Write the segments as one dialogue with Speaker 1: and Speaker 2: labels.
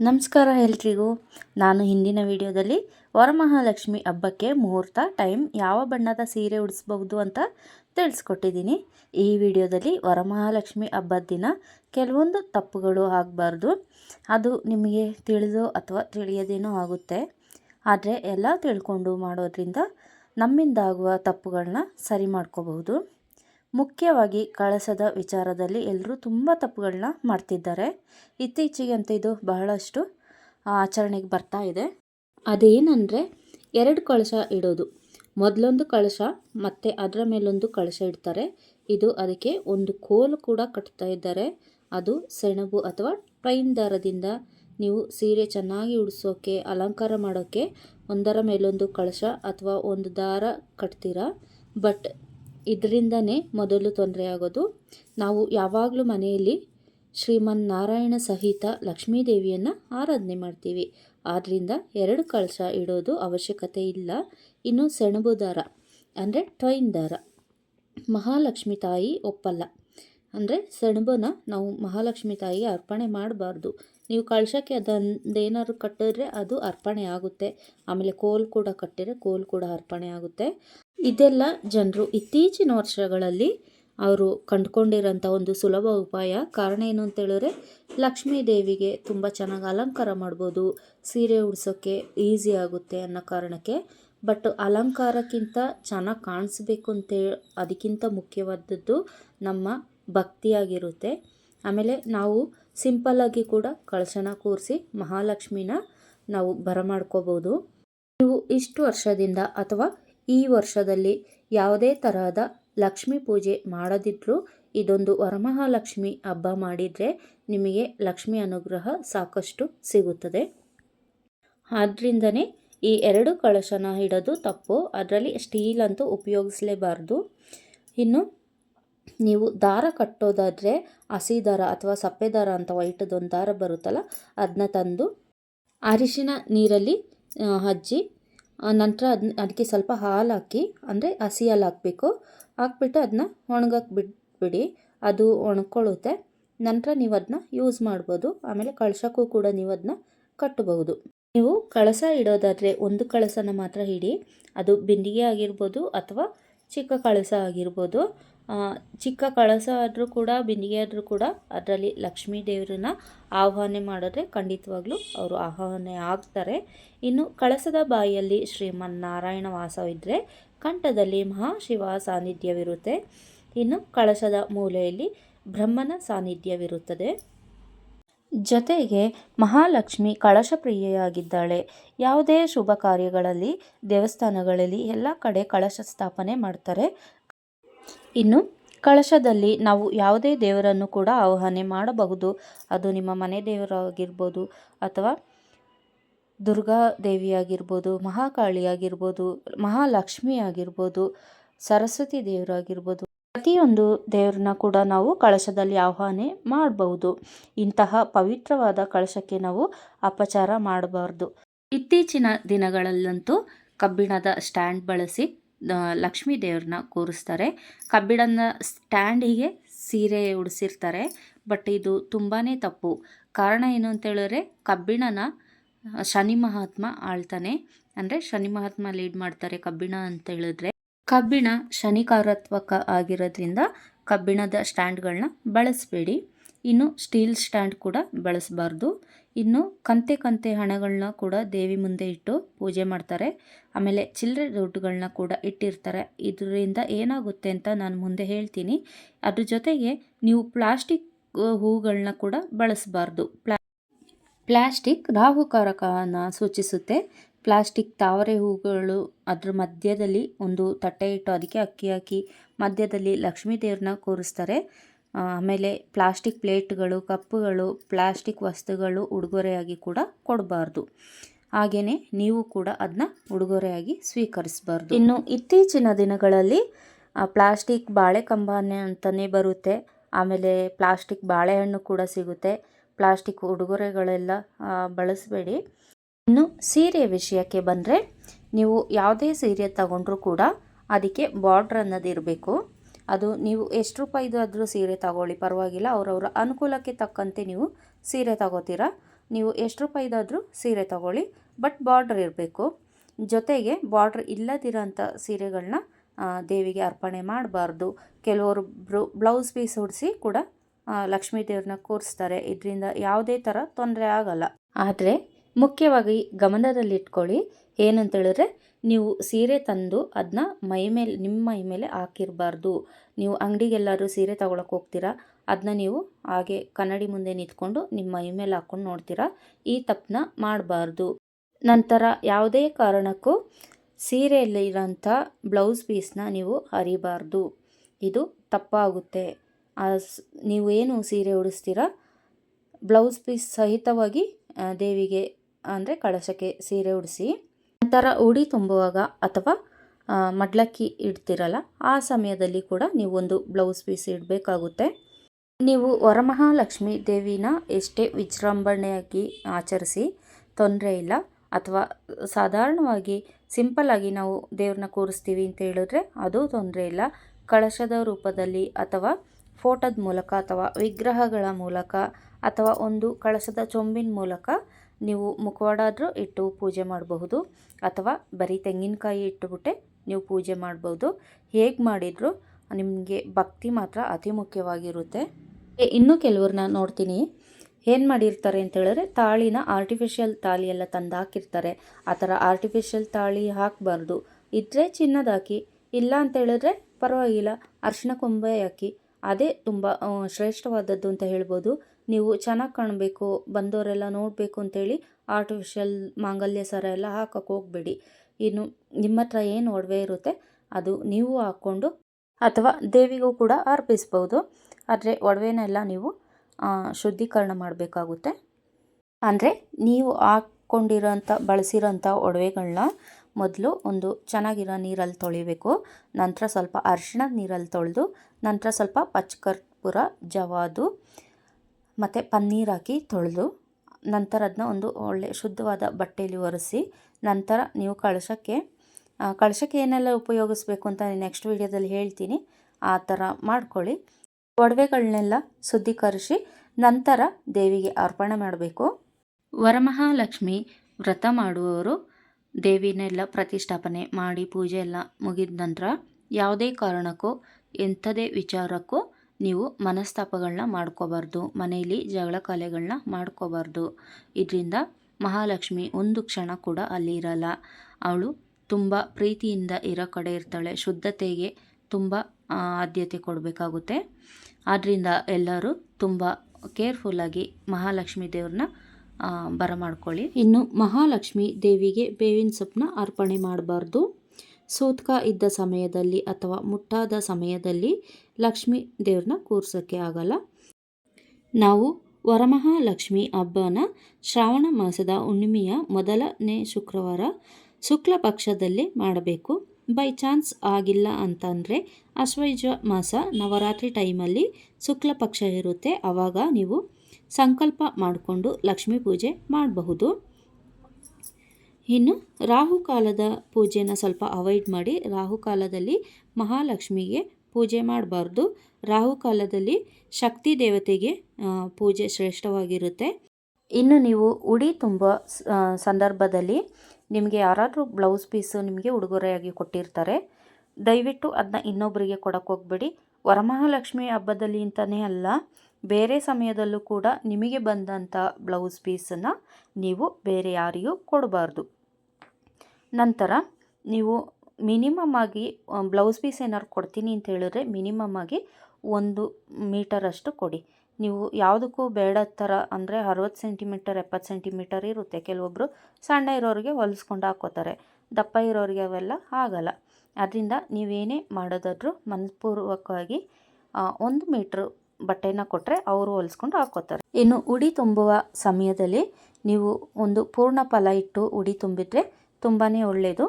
Speaker 1: ನಮಸ್ಕಾರ ಎಲ್ರಿಗೂ. ನಾನು ಹಿಂದಿನ ವಿಡಿಯೋದಲ್ಲಿ ವರಮಹಾಲಕ್ಷ್ಮಿ ಹಬ್ಬಕ್ಕೆ ಮುಹೂರ್ತ, ಟೈಮ್ ಯಾವ ಬಣ್ಣದ ಸೀರೆ ಉಡಿಸ್ಬಹುದು ಅಂತ ತಿಳಿಸ್ಕೊಟ್ಟಿದ್ದೀನಿ. ಈ ವಿಡಿಯೋದಲ್ಲಿ ವರಮಹಾಲಕ್ಷ್ಮಿ ಹಬ್ಬದ ದಿನ ಕೆಲವೊಂದು ತಪ್ಪುಗಳು ಆಗಬಾರ್ದು. ಅದು ನಿಮಗೆ ತಿಳಿದು ಅಥವಾ ತಿಳಿಯದೇನೋ ಆಗುತ್ತೆ. ಆದರೆ ಎಲ್ಲ ತಿಳ್ಕೊಂಡು ಮಾಡೋದ್ರಿಂದ ನಮ್ಮಿಂದ ಆಗುವ ತಪ್ಪುಗಳನ್ನ ಸರಿ ಮಾಡ್ಕೋಬಹುದು. ಮುಖ್ಯವಾಗಿ ಕಳಸದ ವಿಚಾರದಲ್ಲಿ ಎಲ್ಲರೂ ತುಂಬ ತಪ್ಪುಗಳನ್ನ ಮಾಡ್ತಿದ್ದಾರೆ. ಇತ್ತೀಚೆಗಂತೂ ಇದು ಬಹಳಷ್ಟು ಆಚರಣೆಗೆ ಬರ್ತಾ ಇದೆ. ಅದೇನಂದರೆ, ಎರಡು ಕಳಶ ಇಡೋದು. ಮೊದಲೊಂದು ಕಳಶ, ಮತ್ತು ಅದರ ಮೇಲೊಂದು ಕಳಶ ಇಡ್ತಾರೆ. ಇದು ಅದಕ್ಕೆ ಒಂದು ಕೋಲು ಕೂಡ ಕಟ್ತಾ ಇದ್ದಾರೆ. ಅದು ಸೆಣಬು ಅಥವಾ ಟ್ರೈನ್ ದಾರದಿಂದ ನೀವು ಸೀರೆ ಚೆನ್ನಾಗಿ ಉಡಿಸೋಕೆ, ಅಲಂಕಾರ ಮಾಡೋಕ್ಕೆ ಒಂದರ ಮೇಲೊಂದು ಕಳಶ ಅಥವಾ ಒಂದು ದಾರ ಕಟ್ತೀರಾ. ಬಟ್ ಇದರಿಂದನೇ ಮೊದಲು ತೊಂದರೆ ಆಗೋದು ನಾವು ಯಾವಾಗಲೂ ಮನೆಯಲ್ಲಿ ಶ್ರೀಮನ್ ನಾರಾಯಣ ಸಹಿತ ಲಕ್ಷ್ಮೀ ದೇವಿಯನ್ನು ಆರಾಧನೆ ಮಾಡ್ತೀವಿ. ಆದ್ದರಿಂದ ಎರಡು ಕಳಶ ಇಡೋದು ಅವಶ್ಯಕತೆ ಇಲ್ಲ. ಇನ್ನು ಸೆಣಬು ದಾರ, ಅಂದರೆ ಟ್ವೈನ್ ದಾರ, ಮಹಾಲಕ್ಷ್ಮಿ ತಾಯಿ ಒಪ್ಪಲ್ಲ. ಅಂದರೆ ಸೆಣಬನ್ನ ನಾವು ಮಹಾಲಕ್ಷ್ಮಿ ತಾಯಿಗೆ ಅರ್ಪಣೆ ಮಾಡಬಾರ್ದು. ನೀವು ಕಳಶಕ್ಕೆ ಅದೊಂದೇನಾದ್ರು ಕಟ್ಟಿದ್ರೆ ಅದು ಅರ್ಪಣೆ ಆಗುತ್ತೆ. ಆಮೇಲೆ ಕೋಲ್ ಕೂಡ ಕಟ್ಟಿದ್ರೆ ಕೋಲ್ ಕೂಡ ಅರ್ಪಣೆ ಆಗುತ್ತೆ. ಇದೆಲ್ಲ ಜನರು ಇತ್ತೀಚಿನ ವರ್ಷಗಳಲ್ಲಿ ಅವರು ಕಂಡುಕೊಂಡಿರೋಂಥ ಒಂದು ಸುಲಭ ಉಪಾಯ. ಕಾರಣ ಏನು ಅಂತ ಹೇಳಿದ್ರೆ, ಲಕ್ಷ್ಮೀ ದೇವಿಗೆ ತುಂಬ ಚೆನ್ನಾಗಿ ಅಲಂಕಾರ ಮಾಡ್ಬೋದು. ಸೀರೆ ಉಡ್ಸೋಕ್ಕೆ ಈಸಿ ಆಗುತ್ತೆ ಅನ್ನೋ ಕಾರಣಕ್ಕೆ. ಬಟ್ ಅಲಂಕಾರಕ್ಕಿಂತ ಚೆನ್ನಾಗಿ ಕಾಣಿಸ್ಬೇಕು ಅಂತೇಳಿ ಅದಕ್ಕಿಂತ ಮುಖ್ಯವಾದದ್ದು ನಮ್ಮ ಭಕ್ತಿಯಾಗಿರುತ್ತೆ. ಆಮೇಲೆ ನಾವು ಸಿಂಪಲ್ಲಾಗಿ ಕೂಡ ಕಳಶನ ಕೂರಿಸಿ ಮಹಾಲಕ್ಷ್ಮಿನ ನಾವು ಬರಮಾಡ್ಕೋಬೋದು ನೀವು ಇಷ್ಟು ವರ್ಷದಿಂದ ಅಥವಾ ಈ ವರ್ಷದಲ್ಲಿ ಯಾವುದೇ ತರಹದ ಲಕ್ಷ್ಮೀ ಪೂಜೆ ಮಾಡದಿದ್ದರೂ ಇದೊಂದು ವರಮಹಾಲಕ್ಷ್ಮಿ ಹಬ್ಬ ಮಾಡಿದರೆ ನಿಮಗೆ ಲಕ್ಷ್ಮಿ ಅನುಗ್ರಹ ಸಾಕಷ್ಟು ಸಿಗುತ್ತದೆ. ಆದ್ದರಿಂದನೇ ಈ ಎರಡು ಕಳಶನ ಇಡೋದು ತಪ್ಪು, ಅದರಲ್ಲಿ ಸ್ಟೀಲ್ ಅಂತೂ ಉಪಯೋಗಿಸಲೇಬಾರ್ದು. ಇನ್ನು ನೀವು ದಾರ ಕಟ್ಟೋದಾದರೆ ಹಸಿ ದಾರ ಅಥವಾ ಸಪ್ಪೆ ದಾರ ಅಂತ ವೈಟದೊಂದು ದಾರ ಬರುತ್ತಲ್ಲ ಅದನ್ನ ತಂದು ಅರಿಶಿನ ನೀರಲ್ಲಿ ಹಚ್ಚಿ ನಂತರ ಅದನ್ನ ಅದಕ್ಕೆ ಸ್ವಲ್ಪ ಹಾಲು ಹಾಕಿ ಅಂದರೆ ಹಸಿ ಹಾಲು ಹಾಕಬೇಕು. ಹಾಕ್ಬಿಟ್ಟು ಅದನ್ನ ಒಣಗಕ್ಕೆ ಬಿಟ್ಬಿಡಿ ಅದು ಒಣಕೊಳ್ಳುತ್ತೆ ನಂತರ ನೀವು ಅದನ್ನ ಯೂಸ್ ಮಾಡ್ಬೋದು. ಆಮೇಲೆ ಕಳಶಕ್ಕೂ ಕೂಡ ನೀವು ಅದನ್ನ ಕಟ್ಟಬಹುದು. ನೀವು ಕಳಸ ಇಡೋದಾದರೆ ಒಂದು ಕಳಸನ ಮಾತ್ರ ಇಡಿ. ಅದು ಬಿಂದಿಗೆ ಆಗಿರ್ಬೋದು ಅಥವಾ ಚಿಕ್ಕ ಕಳಸ ಆಗಿರ್ಬೋದು. ಚಿಕ್ಕ ಕಳಸ ಆದರೂ ಕೂಡ ಬಿಂದಿಗೆ ಆದರೂ ಕೂಡ ಅದರಲ್ಲಿ ಲಕ್ಷ್ಮೀ ದೇವರನ್ನ ಆಹ್ವಾನ ಮಾಡಿದ್ರೆ ಖಂಡಿತವಾಗ್ಲೂ ಅವರು ಆಹ್ವಾನೆ ಆಗ್ತಾರೆ. ಇನ್ನು ಕಳಸದ ಬಾಯಿಯಲ್ಲಿ ಶ್ರೀಮನ್ನಾರಾಯಣ ವಾಸವಿದ್ದರೆ ಕಂಠದಲ್ಲಿ ಮಹಾಶಿವ ಸಾನ್ನಿಧ್ಯವಿರುತ್ತೆ. ಇನ್ನು ಕಳಸದ ಮೂಲೆಯಲ್ಲಿ ಬ್ರಹ್ಮನ ಸಾನ್ನಿಧ್ಯವಿರುತ್ತದೆ. ಜೊತೆಗೆ ಮಹಾಲಕ್ಷ್ಮಿ ಕಳಶ ಪ್ರಿಯೆಯಾಗಿದ್ದಾಳೆ. ಯಾವುದೇ ಶುಭ ಕಾರ್ಯಗಳಲ್ಲಿ, ದೇವಸ್ಥಾನಗಳಲ್ಲಿ ಎಲ್ಲ ಕಡೆ ಕಳಶ ಸ್ಥಾಪನೆ ಮಾಡ್ತಾರೆ. ಇನ್ನು ಕಳಶದಲ್ಲಿ ನಾವು ಯಾವುದೇ ದೇವರನ್ನು ಕೂಡ ಆವಾಹನೆ ಮಾಡಬಹುದು. ಅದು ನಿಮ್ಮ ಮನೆ ದೇವರಾಗಿರ್ಬೋದು ಅಥವಾ ದುರ್ಗಾ ದೇವಿಯಾಗಿರ್ಬೋದು ಮಹಾಕಾಳಿ ಆಗಿರ್ಬೋದು ಮಹಾಲಕ್ಷ್ಮಿ ಆಗಿರ್ಬೋದು ಸರಸ್ವತಿ ದೇವರಾಗಿರ್ಬೋದು. ಪ್ರತಿಯೊಂದು ದೇವರನ್ನ ಕೂಡ ನಾವು ಕಳಶದಲ್ಲಿ ಆಹ್ವಾನೆ ಮಾಡಬಹುದು. ಇಂತಹ ಪವಿತ್ರವಾದ ಕಳಶಕ್ಕೆ ನಾವು ಅಪಚಾರ ಮಾಡಬಾರ್ದು. ಇತ್ತೀಚಿನ ದಿನಗಳಲ್ಲಂತೂ ಕಬ್ಬಿಣದ ಸ್ಟ್ಯಾಂಡ್ ಬಳಸಿ ಲಕ್ಷ್ಮೀ ದೇವ್ರನ್ನ ಕೂರಿಸ್ತಾರೆ. ಕಬ್ಬಿಣದ ಸ್ಟ್ಯಾಂಡಿಗೆ ಸೀರೆ ಉಡಿಸಿರ್ತಾರೆ, ಬಟ್ ಇದು ತುಂಬಾ ತಪ್ಪು. ಕಾರಣ ಏನು ಅಂತ ಹೇಳಿದ್ರೆ, ಕಬ್ಬಿಣನ ಶನಿ ಮಹಾತ್ಮ ಆಳ್ತಾನೆ. ಅಂದರೆ ಶನಿ ಮಹಾತ್ಮ ಲೀಡ್ ಮಾಡ್ತಾರೆ ಕಬ್ಬಿಣ ಅಂತ ಹೇಳಿದ್ರೆ. ಕಬ್ಬಿಣ ಶನಿಕಾರತ್ವಕ ಆಗಿರೋದ್ರಿಂದ ಕಬ್ಬಿಣದ ಸ್ಟ್ಯಾಂಡ್ಗಳನ್ನ ಬಳಸಬೇಡಿ. ಇನ್ನು ಸ್ಟೀಲ್ ಸ್ಟ್ಯಾಂಡ್ ಕೂಡ ಬಳಸಬಾರ್ದು. ಇನ್ನು ಕಂತೆ ಕಂತೆ ಹಣಗಳನ್ನ ಕೂಡ ದೇವಿ ಮುಂದೆ ಇಟ್ಟು ಪೂಜೆ ಮಾಡ್ತಾರೆ. ಆಮೇಲೆ ಚಿಲ್ಲರೆ ದುಡ್ಡುಗಳನ್ನ ಕೂಡ ಇಟ್ಟಿರ್ತಾರೆ. ಇದರಿಂದ ಏನಾಗುತ್ತೆ ಅಂತ ನಾನು ಮುಂದೆ ಹೇಳ್ತೀನಿ. ಅದ್ರ ಜೊತೆಗೆ ನೀವು ಪ್ಲಾಸ್ಟಿಕ್ ಹೂಗಳನ್ನ ಕೂಡ ಬಳಸಬಾರ್ದು. ಪ್ಲಾ, ಪ್ಲಾಸ್ಟಿಕ್ ರಾಹುಕಾರಕವನ್ನು ಸೂಚಿಸುತ್ತೆ. ಪ್ಲಾಸ್ಟಿಕ್ ತಾವರೆ ಹೂಗಳು ಅದ್ರ ಮಧ್ಯದಲ್ಲಿ ಒಂದು ತಟ್ಟೆ ಇಟ್ಟು ಅದಕ್ಕೆ ಅಕ್ಕಿ ಹಾಕಿ ಮಧ್ಯದಲ್ಲಿ ಲಕ್ಷ್ಮೀ ದೇವ್ರನ್ನ ಕೂರಿಸ್ತಾರೆ. ಆಮೇಲೆ ಪ್ಲಾಸ್ಟಿಕ್ ಪ್ಲೇಟ್ಗಳು, ಕಪ್ಪುಗಳು, ಪ್ಲಾಸ್ಟಿಕ್ ವಸ್ತುಗಳು ಉಡುಗೊರೆಯಾಗಿ ಕೂಡ ಕೊಡಬಾರ್ದು. ಹಾಗೆಯೇ ನೀವು ಕೂಡ ಅದನ್ನ ಉಡುಗೊರೆಯಾಗಿ ಸ್ವೀಕರಿಸಬಾರ್ದು. ಇನ್ನು ಇತ್ತೀಚಿನ ದಿನಗಳಲ್ಲಿ ಪ್ಲಾಸ್ಟಿಕ್ ಬಾಳೆ ಕಂಬಾನೆ ಅಂತಲೇ ಬರುತ್ತೆ. ಆಮೇಲೆ ಪ್ಲಾಸ್ಟಿಕ್ ಬಾಳೆಹಣ್ಣು ಕೂಡ ಸಿಗುತ್ತೆ. ಪ್ಲಾಸ್ಟಿಕ್ ಉಡುಗೊರೆಗಳೆಲ್ಲ ಬಳಸಬೇಡಿ. ಇನ್ನು ಸೀರೆ ವಿಷಯಕ್ಕೆ ಬಂದರೆ, ನೀವು ಯಾವುದೇ ಸೀರೆ ತಗೊಂಡ್ರೂ ಕೂಡ ಅದಕ್ಕೆ ಬಾರ್ಡ್ರ್ ಅನ್ನೋದು ಇರಬೇಕು ಅದು ನೀವು ಎಷ್ಟು ರೂಪಾಯಿದು ಆದರೂ ಸೀರೆ ತಗೊಳ್ಳಿ, ಪರವಾಗಿಲ್ಲ. ಅವರವರ ಅನುಕೂಲಕ್ಕೆ ತಕ್ಕಂತೆ ನೀವು ಸೀರೆ ತಗೋತೀರಾ. ನೀವು ಎಷ್ಟು ರೂಪಾಯಿದಾದರೂ ಸೀರೆ ತಗೊಳ್ಳಿ. ಬಟ್ ಬಾರ್ಡ್ರ್ ಇರಬೇಕು. ಜೊತೆಗೆ ಬಾರ್ಡ್ರ್ ಇಲ್ಲದಿರೋಂಥ ಸೀರೆಗಳನ್ನ ದೇವಿಗೆ ಅರ್ಪಣೆ ಮಾಡಬಾರ್ದು. ಕೆಲವರು ಬ್ಲೌಸ್ ಪೀಸ್ ಹೊಡಿಸಿ ಕೂಡ ಲಕ್ಷ್ಮೀ ದೇವ್ರನ್ನ ಕೂರಿಸ್ತಾರೆ. ಇದರಿಂದ ಯಾವುದೇ ಥರ ತೊಂದರೆ ಆಗಲ್ಲ. ಆದರೆ ಮುಖ್ಯವಾಗಿ ಗಮನದಲ್ಲಿಟ್ಕೊಳ್ಳಿ. ಏನಂತೇಳಿದ್ರೆ, ನೀವು ಸೀರೆ ತಂದು ಅದನ್ನ ಮೈ ಮೇಲೆ, ನಿಮ್ಮ ಮೈ ಮೇಲೆ ಹಾಕಿರಬಾರ್ದು. ನೀವು ಅಂಗಡಿಗೆಲ್ಲರೂ ಸೀರೆ ತಗೊಳಕ್ಕೆ ಹೋಗ್ತೀರಾ? ಅದನ್ನ ನೀವು ಹಾಗೆ ಕನ್ನಡಿ ಮುಂದೆ ನಿಂತ್ಕೊಂಡು ನಿಮ್ಮ ಮೈ ಮೇಲೆ ಹಾಕ್ಕೊಂಡು ನೋಡ್ತೀರಾ? ಈ ತಪ್ಪನ್ನ ಮಾಡಬಾರ್ದು. ನಂತರ ಯಾವುದೇ ಕಾರಣಕ್ಕೂ ಸೀರೆಯಲ್ಲಿರೋಂಥ ಬ್ಲೌಸ್ ಪೀಸ್ನ ನೀವು ಹರಿಬಾರ್ದು. ಇದು ತಪ್ಪಾಗುತ್ತೆ. ನೀವು ಏನು ಸೀರೆ ಉಡಿಸ್ತೀರಾ? ಬ್ಲೌಸ್ ಪೀಸ್ ಸಹಿತವಾಗಿ ದೇವಿಗೆ ಅಂದರೆ ಕಳಶಕ್ಕೆ ಸೀರೆ ಉಡಿಸಿ, ನಂತರ ಉಡಿ ತುಂಬುವಾಗ ಅಥವಾ ಮಡ್ಲಕ್ಕಿ ಇಡ್ತಿರಲ್ಲ, ಆ ಸಮಯದಲ್ಲಿ ಕೂಡ ನೀವು ಒಂದು ಬ್ಲೌಸ್ ಪೀಸ್ ಇಡಬೇಕಾಗುತ್ತೆ. ನೀವು ವರಮಹಾಲಕ್ಷ್ಮಿ ದೇವಿನ ಎಷ್ಟೇ ವಿಜೃಂಭಣೆಯಾಗಿ ಆಚರಿಸಿ, ತೊಂದರೆ ಇಲ್ಲ, ಅಥವಾ ಸಾಧಾರಣವಾಗಿ ಸಿಂಪಲ್ಲಾಗಿ ನಾವು ದೇವ್ರನ್ನ ಕೂರಿಸ್ತೀವಿ ಅಂತ ಹೇಳಿದ್ರೆ ಅದು ತೊಂದರೆ ಇಲ್ಲ. ಕಳಶದ ರೂಪದಲ್ಲಿ ಅಥವಾ ಫೋಟೋದ ಮೂಲಕ ಅಥವಾ ವಿಗ್ರಹಗಳ ಮೂಲಕ ಅಥವಾ ಒಂದು ಕಳಶದ ಚೊಂಬಿನ ಮೂಲಕ ನೀವು ಮುಖವಾಡಾದರೂ ಇಟ್ಟು ಪೂಜೆ ಮಾಡಬಹುದು, ಅಥವಾ ಬರೀ ತೆಂಗಿನಕಾಯಿ ಇಟ್ಟುಬಿಟ್ಟೆ ನೀವು ಪೂಜೆ ಮಾಡ್ಬೋದು ಹೇಗೆ ಮಾಡಿದರೂ ನಿಮಗೆ ಭಕ್ತಿ ಮಾತ್ರ ಅತಿ ಮುಖ್ಯವಾಗಿರುತ್ತೆ. ಇನ್ನೂ ಕೆಲವ್ರನ್ನ ನೋಡ್ತೀನಿ. ಏನು ಮಾಡಿರ್ತಾರೆ ಅಂತ ಹೇಳಿದ್ರೆ, ತಾಳಿನ ಆರ್ಟಿಫಿಷಿಯಲ್ ತಾಳಿ ಎಲ್ಲ ತಂದು ಹಾಕಿರ್ತಾರೆ ಆ ಥರ ಆರ್ಟಿಫಿಷಿಯಲ್ ತಾಳಿ ಹಾಕಬಾರ್ದು. ಇದ್ದರೆ ಚಿನ್ನದ ಹಾಕಿ, ಇಲ್ಲ ಅಂತ ಹೇಳಿದ್ರೆ ಪರವಾಗಿಲ್ಲ ಅರಿಶಿನ ಕೊಂಬೆ ಹಾಕಿ. ಅದೇ ತುಂಬ ಶ್ರೇಷ್ಠವಾದದ್ದು ಅಂತ ಹೇಳ್ಬೋದು. ನೀವು ಚೆನ್ನಾಗಿ ಕಾಣಬೇಕು, ಬಂದವರೆಲ್ಲ ನೋಡಬೇಕು ಅಂತೇಳಿ ಆರ್ಟಿಫಿಷಿಯಲ್ ಮಾಂಗಲ್ಯ ಸರ ಎಲ್ಲ ಹಾಕೋಕೆ ಹೋಗಬೇಡಿ. ಇನ್ನು ನಿಮ್ಮ ಹತ್ರ ಏನು ಒಡವೆ ಇರುತ್ತೆ, ಅದು ನೀವು ಹಾಕ್ಕೊಂಡು ಅಥವಾ ದೇವಿಗೂ ಕೂಡ ಅರ್ಪಿಸ್ಬೋದು. ಆದರೆ ಒಡವೆನೆಲ್ಲ ನೀವು ಶುದ್ಧೀಕರಣ ಮಾಡಬೇಕಾಗುತ್ತೆ. ಅಂದರೆ ನೀವು ಹಾಕ್ಕೊಂಡಿರೋಂಥ ಬಳಸಿರೋಂಥ ಒಡವೆಗಳನ್ನ ಮೊದಲು ಒಂದು ಚೆನ್ನಾಗಿರೋ ನೀರಲ್ಲಿ ತೊಳಿಬೇಕು. ನಂತರ ಸ್ವಲ್ಪ ಅರಿಶಿಣದ ನೀರಲ್ಲಿ ತೊಳೆದು, ನಂತರ ಸ್ವಲ್ಪ ಪಚ್ಕರ್ಪುರ ಜವಾದು ಮತ್ತು ಪನ್ನೀರ್ ಹಾಕಿ ತೊಳೆದು ನಂತರ ಅದನ್ನ ಒಂದು ಒಳ್ಳೆ ಶುದ್ಧವಾದ ಬಟ್ಟೆಯಲ್ಲಿ ಒರೆಸಿ ನಂತರ ನೀವು ಕಳಶಕ್ಕೆ ಕಳಶಕ್ಕೆ ಏನೆಲ್ಲ ಉಪಯೋಗಿಸ್ಬೇಕು ಅಂತ ನೆಕ್ಸ್ಟ್ ವಿಡಿಯೋದಲ್ಲಿ ಹೇಳ್ತೀನಿ. ಆ ಥರ ಮಾಡ್ಕೊಳ್ಳಿ. ಒಡವೆಗಳನ್ನೆಲ್ಲ ಶುದ್ಧೀಕರಿಸಿ ನಂತರ ದೇವಿಗೆ ಅರ್ಪಣೆ ಮಾಡಬೇಕು. ವರಮಹಾಲಕ್ಷ್ಮಿ ವ್ರತ ಮಾಡುವವರು ದೇವಿನೆಲ್ಲ ಪ್ರತಿಷ್ಠಾಪನೆ ಮಾಡಿ ಪೂಜೆ ಎಲ್ಲ ಮುಗಿದ ನಂತರ ಯಾವುದೇ ಕಾರಣಕ್ಕೂ ಎಂಥದೇ ವಿಚಾರಕ್ಕೂ ನೀವು ಮನಸ್ತಾಪಗಳನ್ನ ಮಾಡ್ಕೋಬಾರ್ದು, ಮನೆಯಲ್ಲಿ ಜಗಳ ಕಲೆಗಳನ್ನ ಮಾಡ್ಕೋಬಾರ್ದು. ಇದರಿಂದ ಮಹಾಲಕ್ಷ್ಮಿ ಒಂದು ಕ್ಷಣ ಕೂಡ ಅಲ್ಲಿ ಇರಲ್ಲ. ಅವಳು ತುಂಬ ಪ್ರೀತಿಯಿಂದ ಇರೋ ಕಡೆ ಇರ್ತಾಳೆ. ಶುದ್ಧತೆಗೆ ತುಂಬ ಆದ್ಯತೆ ಕೊಡಬೇಕಾಗುತ್ತೆ. ಆದ್ದರಿಂದ ಎಲ್ಲರೂ ತುಂಬ ಕೇರ್ಫುಲ್ಲಾಗಿ ಮಹಾಲಕ್ಷ್ಮಿ ದೇವ್ರನ್ನ ಬರಮಾಡ್ಕೊಳ್ಳಿ. ಇನ್ನು ಮಹಾಲಕ್ಷ್ಮಿ ದೇವಿಗೆ ಬೇವಿನ ಸೊಪ್ಪನ್ನ ಅರ್ಪಣೆ ಮಾಡಬಾರ್ದು. ಸೂತ್ಕ ಇದ್ದ ಸಮಯದಲ್ಲಿ ಅಥವಾ ಮುಟ್ಟಾದ ಸಮಯದಲ್ಲಿ ಲಕ್ಷ್ಮಿ ದೇವ್ರನ್ನ ಕೂರ್ಸೋಕ್ಕೆ ಆಗಲ್ಲ. ನಾವು ವರಮಹಾಲಕ್ಷ್ಮಿ ಹಬ್ಬನ ಶ್ರಾವಣ ಮಾಸದ ಹುಣ್ಣಿಮೆಯ ಮೊದಲನೇ ಶುಕ್ರವಾರ ಶುಕ್ಲ ಪಕ್ಷದಲ್ಲೇ ಮಾಡಬೇಕು. ಬೈ ಚಾನ್ಸ್ ಆಗಿಲ್ಲ ಅಂತಂದರೆ ಅಶ್ವಯುಜ ಮಾಸ ನವರಾತ್ರಿ ಟೈಮಲ್ಲಿ ಶುಕ್ಲ ಪಕ್ಷ ಇರುತ್ತೆ. ಆವಾಗ ನೀವು ಸಂಕಲ್ಪ ಮಾಡಿಕೊಂಡು ಲಕ್ಷ್ಮೀ ಪೂಜೆ ಮಾಡಬಹುದು. ಇನ್ನು ರಾಹುಕಾಲದ ಪೂಜೆನ ಸ್ವಲ್ಪ ಅವಾಯ್ಡ್ ಮಾಡಿ, ರಾಹುಕಾಲದಲ್ಲಿ ಮಹಾಲಕ್ಷ್ಮಿಗೆ ಪೂಜೆ ಮಾಡಬಾರ್ದು. ರಾಹುಕಾಲದಲ್ಲಿ ಶಕ್ತಿ ದೇವತೆಗೆ ಪೂಜೆ ಶ್ರೇಷ್ಠವಾಗಿರುತ್ತೆ. ಇನ್ನು ನೀವು ಉಡಿ ತುಂಬ ಸಂದರ್ಭದಲ್ಲಿ ನಿಮಗೆ ಯಾರಾದರೂ ಬ್ಲೌಸ್ ಪೀಸು ನಿಮಗೆ ಉಡುಗೊರೆಯಾಗಿ ಕೊಟ್ಟಿರ್ತಾರೆ. ದಯವಿಟ್ಟು ಅದನ್ನ ಇನ್ನೊಬ್ಬರಿಗೆ ಕೊಡಕ್ಕೆ ಹೋಗ್ಬೇಡಿ. ವರಮಹಾಲಕ್ಷ್ಮಿ ಹಬ್ಬದಲ್ಲಿ ಅಂತಲೇ ಅಲ್ಲ, ಬೇರೆ ಸಮಯದಲ್ಲೂ ಕೂಡ ನಿಮಗೆ ಬಂದಂಥ ಬ್ಲೌಸ್ ಪೀಸನ್ನು ನೀವು ಬೇರೆ ಯಾರಿಗೂ ಕೊಡಬಾರ್ದು. ನಂತರ ನೀವು ಮಿನಿಮಮ್ ಆಗಿ ಬ್ಲೌಸ್ ಪೀಸ್ ಏನಾದ್ರು ಕೊಡ್ತೀನಿ ಅಂತ ಹೇಳಿದ್ರೆ ಮಿನಿಮಮ್ ಆಗಿ ಒಂದು ಮೀಟರಷ್ಟು ಕೊಡಿ. ನೀವು ಯಾವುದಕ್ಕೂ ಬೇಡ ಥರ ಅಂದರೆ ಅರವತ್ತು ಸೆಂಟಿಮೀಟರ್, ಎಪ್ಪತ್ತು ಸೆಂಟಿಮೀಟರ್ ಇರುತ್ತೆ. ಕೆಲವೊಬ್ಬರು ಸಣ್ಣ ಇರೋರಿಗೆ ಹೊಲಿಸ್ಕೊಂಡು ಹಾಕೋತಾರೆ. ದಪ್ಪ ಇರೋರಿಗೆ ಅವೆಲ್ಲ ಆಗಲ್ಲ. ಅದರಿಂದ ನೀವೇನೇ ಮಾಡೋದಾದರೂ ಮನಪೂರ್ವಕವಾಗಿ ಒಂದು ಮೀಟ್ರ್ ಬಟ್ಟೆನ ಕೊಟ್ಟರೆ ಅವರು ಹೊಲಿಸ್ಕೊಂಡು ಹಾಕೋತಾರೆ. ಇನ್ನು ಉಡಿ ತುಂಬುವ ಸಮಯದಲ್ಲಿ ನೀವು ಒಂದು ಪೂರ್ಣ ಫಲ ಇಟ್ಟು ಉಡಿ ತುಂಬಿದರೆ ತುಂಬಾ ಒಳ್ಳೆಯದು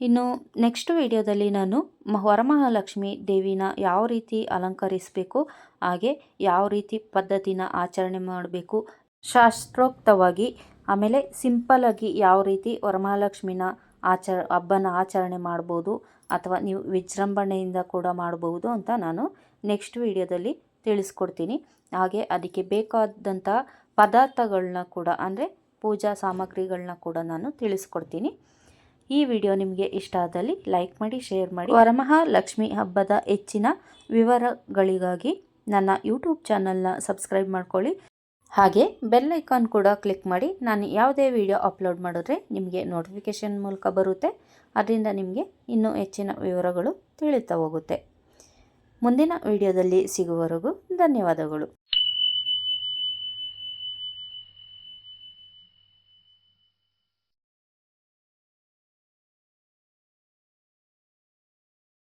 Speaker 1: ಇನ್ನು ನೆಕ್ಸ್ಟ್ ವಿಡಿಯೋದಲ್ಲಿ ನಾನು ವರಮಹಾಲಕ್ಷ್ಮಿ ದೇವಿನ ಯಾವ ರೀತಿ ಅಲಂಕರಿಸಬೇಕು, ಹಾಗೆ ಯಾವ ರೀತಿ ಪದ್ಧತಿನ ಆಚರಣೆ ಮಾಡಬೇಕು ಶಾಸ್ತ್ರೋಕ್ತವಾಗಿ, ಆಮೇಲೆ ಸಿಂಪಲಾಗಿ ಯಾವ ರೀತಿ ವರಮಹಾಲಕ್ಷ್ಮಿನ ಆಚರ, ಹಬ್ಬನ ಆಚರಣೆ ಮಾಡ್ಬೋದು ಅಥವಾ ನೀವು ವಿಜೃಂಭಣೆಯಿಂದ ಕೂಡ ಮಾಡಬಹುದು ಅಂತ ನಾನು ನೆಕ್ಸ್ಟ್ ವಿಡಿಯೋದಲ್ಲಿ ತಿಳಿಸ್ಕೊಡ್ತೀನಿ. ಹಾಗೆ ಅದಕ್ಕೆ ಬೇಕಾದಂಥ ಪದಾರ್ಥಗಳನ್ನ ಕೂಡ, ಅಂದರೆ ಪೂಜಾ ಸಾಮಗ್ರಿಗಳನ್ನ ಕೂಡ ನಾನು ತಿಳಿಸ್ಕೊಡ್ತೀನಿ. ಈ ವಿಡಿಯೋ ನಿಮಗೆ ಇಷ್ಟ ಆದಲ್ಲಿ ಲೈಕ್ ಮಾಡಿ, ಶೇರ್ ಮಾಡಿ. ವರಮಹಾಲಕ್ಷ್ಮಿ ಹಬ್ಬದ ಹೆಚ್ಚಿನ ವಿವರಗಳಿಗಾಗಿ ನನ್ನ ಯೂಟ್ಯೂಬ್ ಚಾನಲ್ನ ಸಬ್ಸ್ಕ್ರೈಬ್ ಮಾಡ್ಕೊಳ್ಳಿ. ಹಾಗೆ ಬೆಲ್ ಐಕಾನ್ ಕೂಡ ಕ್ಲಿಕ್ ಮಾಡಿ. ನಾನು ಯಾವುದೇ ವಿಡಿಯೋ ಅಪ್ಲೋಡ್ ಮಾಡಿದ್ರೆ ನಿಮಗೆ ನೋಟಿಫಿಕೇಷನ್ ಮೂಲಕ ಬರುತ್ತೆ. ಅದರಿಂದ ನಿಮಗೆ ಇನ್ನೂ ಹೆಚ್ಚಿನ ವಿವರಗಳು ತಿಳಿತಾ ಹೋಗುತ್ತೆ. ಮುಂದಿನ ವಿಡಿಯೋದಲ್ಲಿ ಸಿಗುವವರೆಗೂ ಧನ್ಯವಾದಗಳು.